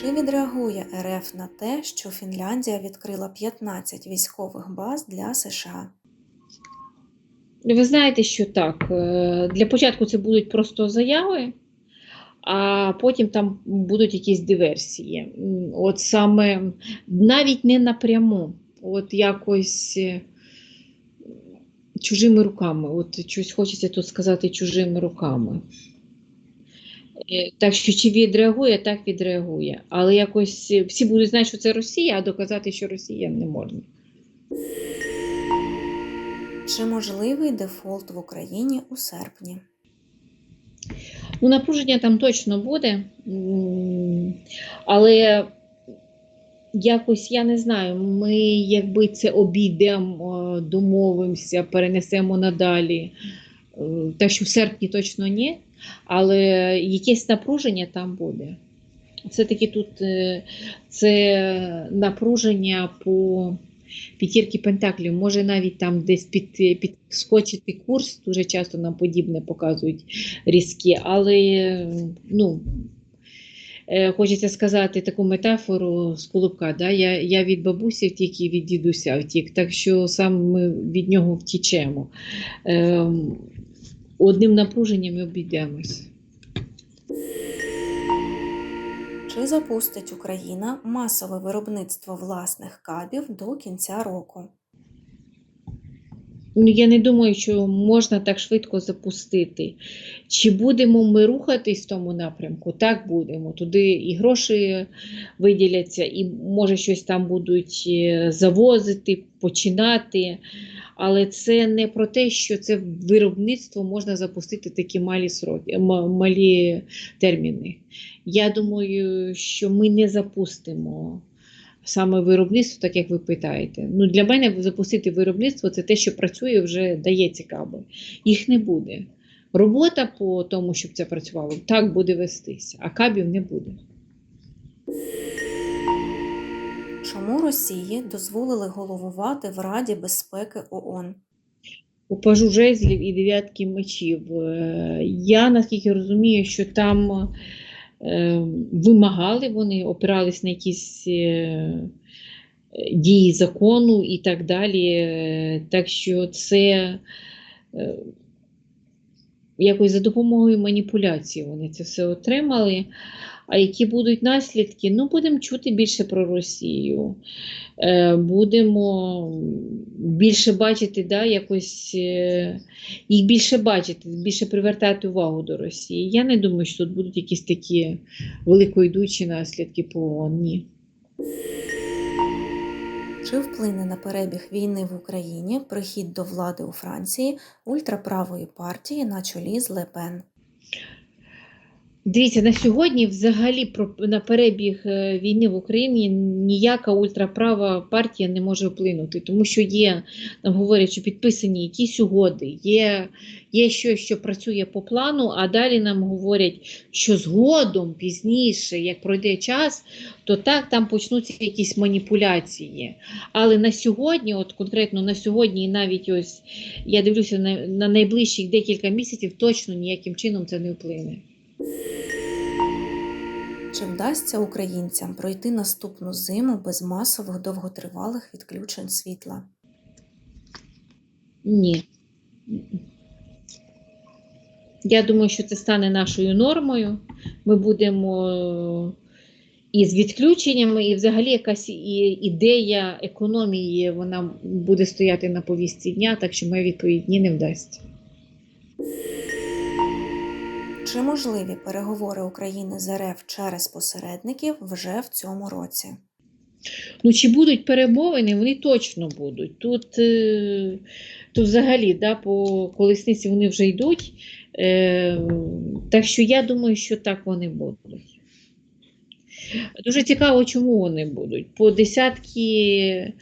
Чи відреагує РФ на те, що Фінляндія відкрила 15 військових баз для США? Ви знаєте, що так. е, Для початку це будуть просто заяви, а потім там будуть якісь диверсії. От саме навіть не напряму, от якось е, чужими руками. От щось хочеться тут сказати чужими руками. Е, Так що чи відреагує, так відреагує. Але якось е, всі будуть знати, що це Росія, а доказати, що Росія не можна. Чи можливий дефолт в Україні у серпні? Ну, напруження там точно буде, але якось я не знаю, ми якби це обійдемо, домовимося, перенесемо надалі. Е, Так що в серпні точно ні, але якесь напруження там буде. Все-таки тут е, це напруження по п'ятірки пентаклів. Може навіть там десь під, підскочити курс, дуже часто нам подібне показують різкі, але ну, хочеться сказати таку метафору з колобка. Да? Я, я від бабусі втік і від дідуся втік, так що саме ми від нього втічемо. Ем, одним напруженням і обійдемось. Чи запустить Україна масове виробництво власних кабів до кінця року? Ну, я не думаю, що можна так швидко запустити. Чи будемо ми рухатись в тому напрямку? Так будемо. Туди і гроші виділяться, і може щось там будуть е, завозити, починати. Але це не про те, що це виробництво можна запустити такі малі сроки, малі терміни. Я думаю, що ми не запустимо саме виробництво, так як ви питаєте. Ну, для мене запустити виробництво це те, що працює, вже дає цікаво. Їх не буде. Робота по тому, щоб це працювало, так буде вестися, а кабів не буде. Чому Росії дозволили головувати в Раді безпеки ООН? У пажу жезлів і дев'ятки мечів. Е, Я наскільки розумію, що там вимагали вони, опирались на якісь е, дії закону і так далі. Е, Так що це е, якось за допомогою маніпуляції вони це все отримали. А які будуть наслідки? Ну, будемо чути більше про Росію. Е, Будемо більше бачити, да, якось е, їх більше бачити, більше привертати увагу до Росії. Я не думаю, що тут будуть якісь такі великойдучі наслідки по ООН. Ні. Чи вплине на перебіг війни в Україні прихід до влади у Франції ультраправої партії на чолі з Лепен? Дивіться, на сьогодні взагалі на перебіг е, війни в Україні ніяка ультраправа партія не може вплинути, тому що є, нам говорять, що підписані якісь угоди, є, є щось, що працює по плану, а далі нам говорять, що згодом, пізніше, як пройде час, то так там почнуться якісь маніпуляції. Але на сьогодні, от конкретно на сьогодні, і навіть ось я дивлюся на, на найближчих декілька місяців, точно ніяким чином це не вплине. Чи вдасться українцям пройти наступну зиму без масових довготривалих відключень світла? Ні. Я думаю, що це стане нашою нормою. Ми будемо і з відключеннями, і взагалі якась ідея економії вона буде стояти на повістці дня, так що моя відповідь ні не вдасться. Чи можливі переговори України з РФ через посередників вже в цьому році? Ну, чи будуть перемовини, вони точно будуть. Тут, е, тут взагалі да, по колесниці вони вже йдуть. Е, так що я думаю, що так вони будуть. Дуже цікаво, чому вони будуть. По десятки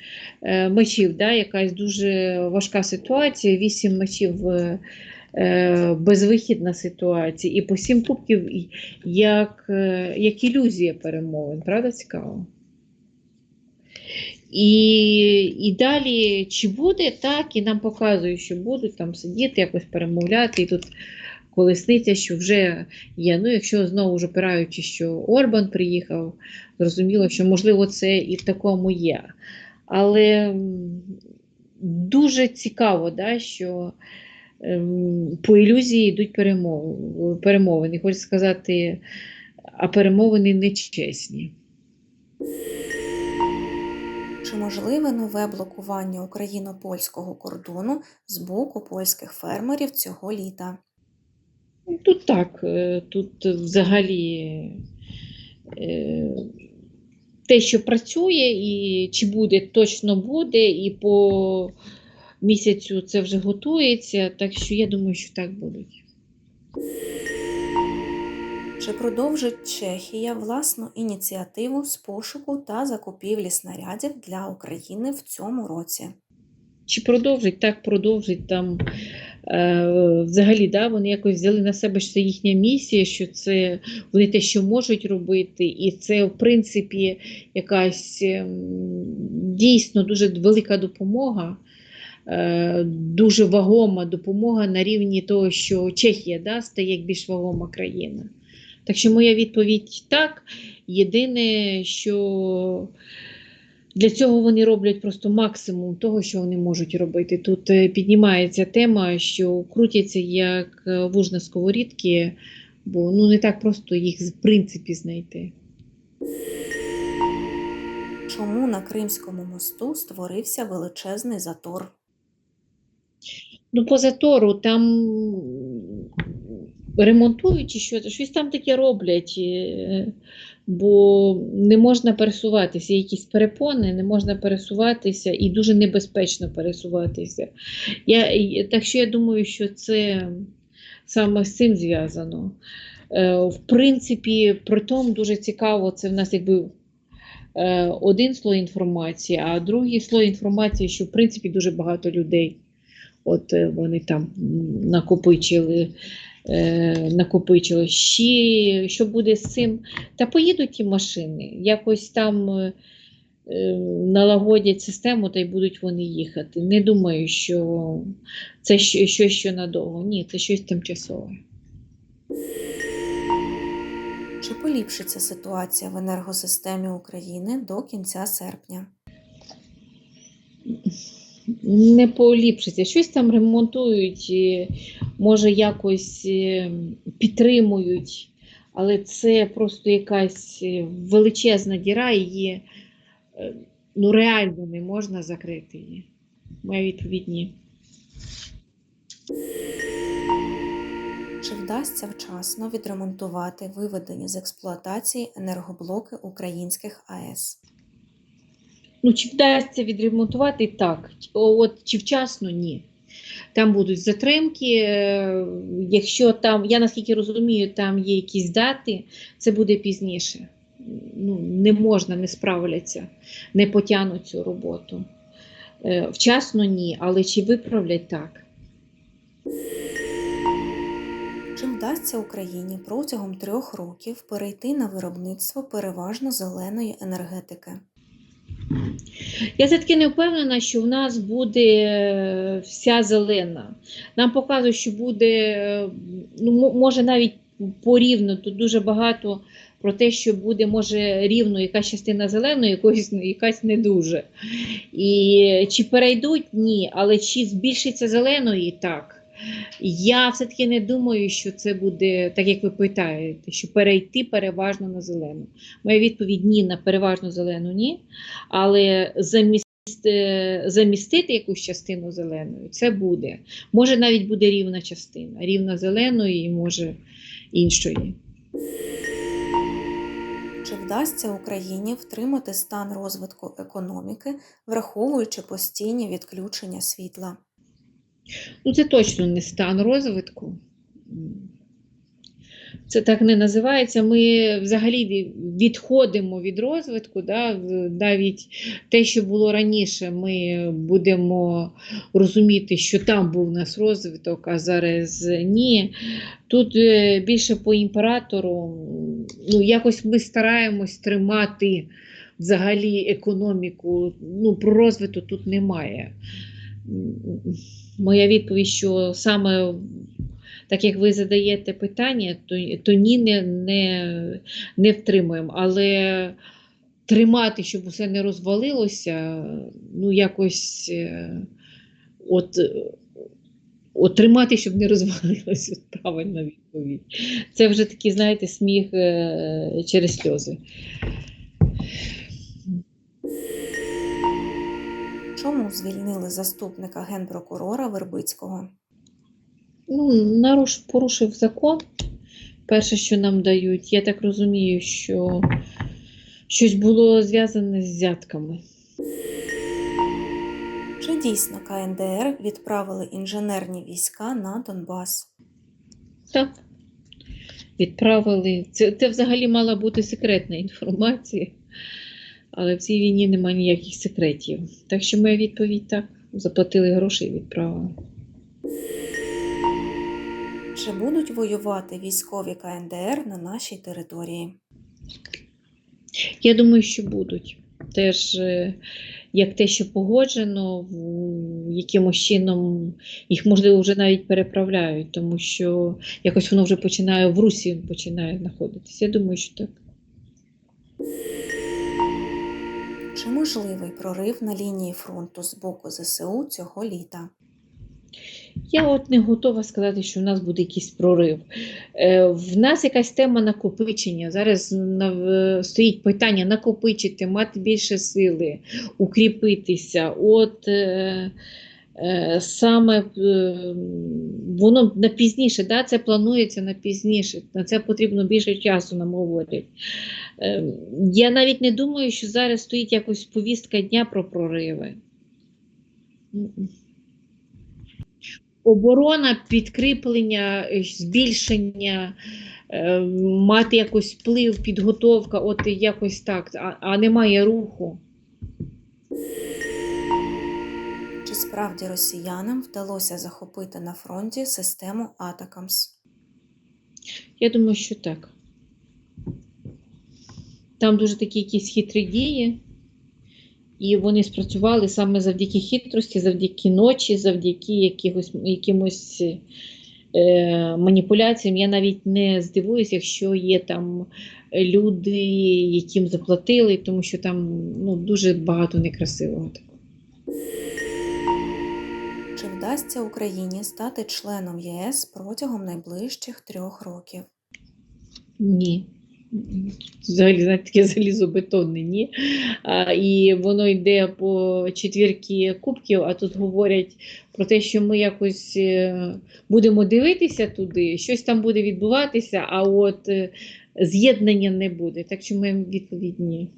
е, мечів, да, якась дуже важка ситуація, вісім мечів. Е, Безвихідна ситуація, і по сім кубків як, е, як ілюзія перемовин. Правда, цікаво? І, і далі, чи буде так, і нам показують, що будуть там сидіти, якось перемовляти. І тут колесниця, що вже є. Ну, якщо знову ж опираючись, що Орбан приїхав, зрозуміло, що можливо це і в такому є. Але дуже цікаво, да, що по ілюзії йдуть перемови, перемовини. Хочу сказати, а перемовини нечесні. Чи можливе нове блокування україно-польського кордону з боку польських фермерів цього літа? Тут так, е, тут взагалі е, те, що працює, і чи буде, точно буде, і по місяцю це вже готується. Так що я думаю, що так будуть. Чи продовжить Чехія власну ініціативу з пошуку та закупівлі снарядів для України в цьому році? Чи продовжить, так продовжить там. Е, взагалі, да, вони якось взяли на себе, що це їхня місія, що це вони те, що можуть робити, і це, в принципі, якась ем, дійсно дуже велика допомога, дуже вагома допомога на рівні того, що Чехія да, стає більш вагома країна. Так що моя відповідь так. Єдине, що для цього вони роблять просто максимум того, що вони можуть робити. Тут е, піднімається тема, що крутяться як е, вуж на сковорідки, бо ну не так просто їх в принципі знайти. Чому на Кримському мосту створився величезний затор? Ну, по затору там ремонтують чи що, щось там таке роблять, е, бо не можна пересуватися, якісь перепони, не можна пересуватися і дуже небезпечно пересуватися. Я, так що я думаю, що це саме з цим зв'язано. Е, В принципі, притом дуже цікаво, це в нас якби е, один слой інформації, а другий слой інформації, що в принципі дуже багато людей. От е, вони там накопичили, е, накопичили. Ще що буде з цим? Та поїдуть ті машини, якось там е, налагодять систему та й будуть вони їхати. Не думаю, що це щось що надовго. Ні, це щось тимчасове. Чи поліпшиться ситуація в енергосистемі України до кінця серпня? Не поліпшиться. Щось там ремонтують, може якось е, підтримують, але це просто якась е, величезна діра, її е, ну, реально не можна закрити її. Моя відповідь ні. Чи вдасться вчасно відремонтувати виведені з експлуатації енергоблоки українських АЕС? Ну, чи вдасться відремонтувати так? От чи вчасно ні. Там будуть затримки. е, Якщо там, я наскільки розумію, там є якісь дати, це буде пізніше. Ну, не можна, не справляться, не потягнуть цю роботу. Е, Вчасно ні, але чи виправлять так? Чи вдасться Україні протягом трьох років перейти на виробництво переважно зеленої енергетики? Я все-таки не впевнена, що в нас буде е, вся зелена. Нам показують, що буде, е, ну, може навіть порівну, тут дуже багато про те, що буде, може, рівно якась частина зеленої, якоїсь, якась не дуже. І чи перейдуть? Ні. Але чи збільшиться зеленої? Так. Я все-таки не думаю, що це буде, так як ви питаєте, що перейти переважно на зелену. Моя відповідь ні на переважно зелену ні. Але заміс- е, замістити якусь частину зеленою це буде. Може навіть буде рівна частина, рівна зеленої і може іншої. Чи вдасться Україні втримати стан розвитку економіки, враховуючи постійні відключення світла? Ну, це точно не стан розвитку. Це так не називається. Ми взагалі відходимо від розвитку. Да? Навіть те, що було раніше, ми будемо розуміти, що там був у нас розвиток, а зараз ні. Тут е, більше по імператору, ну, якось ми стараємось тримати взагалі економіку. Ну, про розвиток тут немає. Моя відповідь, що саме так як ви задаєте питання, то, то ні, не, не, не втримуємо. Але тримати, щоб усе не розвалилося, ну якось е, от, от тримати, щоб не розвалилося, правильна відповідь. Це вже такий, знаєте, сміх е, через сльози. Чому звільнили заступника генпрокурора Вербицького? Ну, наруш, порушив закон. Перше, що нам дають, я так розумію, що щось було зв'язане з взятками. Чи дійсно КНДР відправили інженерні війська на Донбас? Так. Відправили. Це, це взагалі мала бути секретна інформація, але в цій війні немає ніяких секретів. Так що моя відповідь так. Заплатили гроші і відправили. Чи будуть воювати військові КНДР на нашій території? Я думаю, що будуть. Теж е, як те, що погоджено, якимось чином їх, можливо, вже навіть переправляють, тому що якось воно вже починає в Русі починає знаходитися. Я думаю, що так. Чи можливий прорив на лінії фронту з боку ЗСУ цього літа? Я от не готова сказати, що в нас буде якийсь прорив. Е, в нас якась тема накопичення. Зараз стоїть питання накопичити, мати більше сили, укріпитися. От е, саме е, воно на пізніше, да, це планується на пізніше. На це потрібно більше часу, нам говорять. Е, я навіть не думаю, що зараз стоїть якось повістка дня про прориви. Оборона, підкріплення, е, збільшення, е, мати якось вплив, підготовка, от якось так, а, а немає руху. Справді росіянам вдалося захопити на фронті систему Атакамс? Я думаю, що так. Там дуже такі якісь хитрі дії, і вони спрацювали саме завдяки хитрості, завдяки ночі, завдяки якихось, якимось е, маніпуляціям. Я навіть не здивуюся, якщо є там люди, яким заплатили, тому що там ну, дуже багато некрасивого такого. Вдасться Україні стати членом ЄС протягом найближчих трьох років? Ні. Взагалі, знаєте, таке залізобетонне, ні. А, і воно йде по четвірки кубків, а тут говорять про те, що ми якось е, будемо дивитися туди, щось там буде відбуватися, а от е, з'єднання не буде. Так що моя відповідь ні.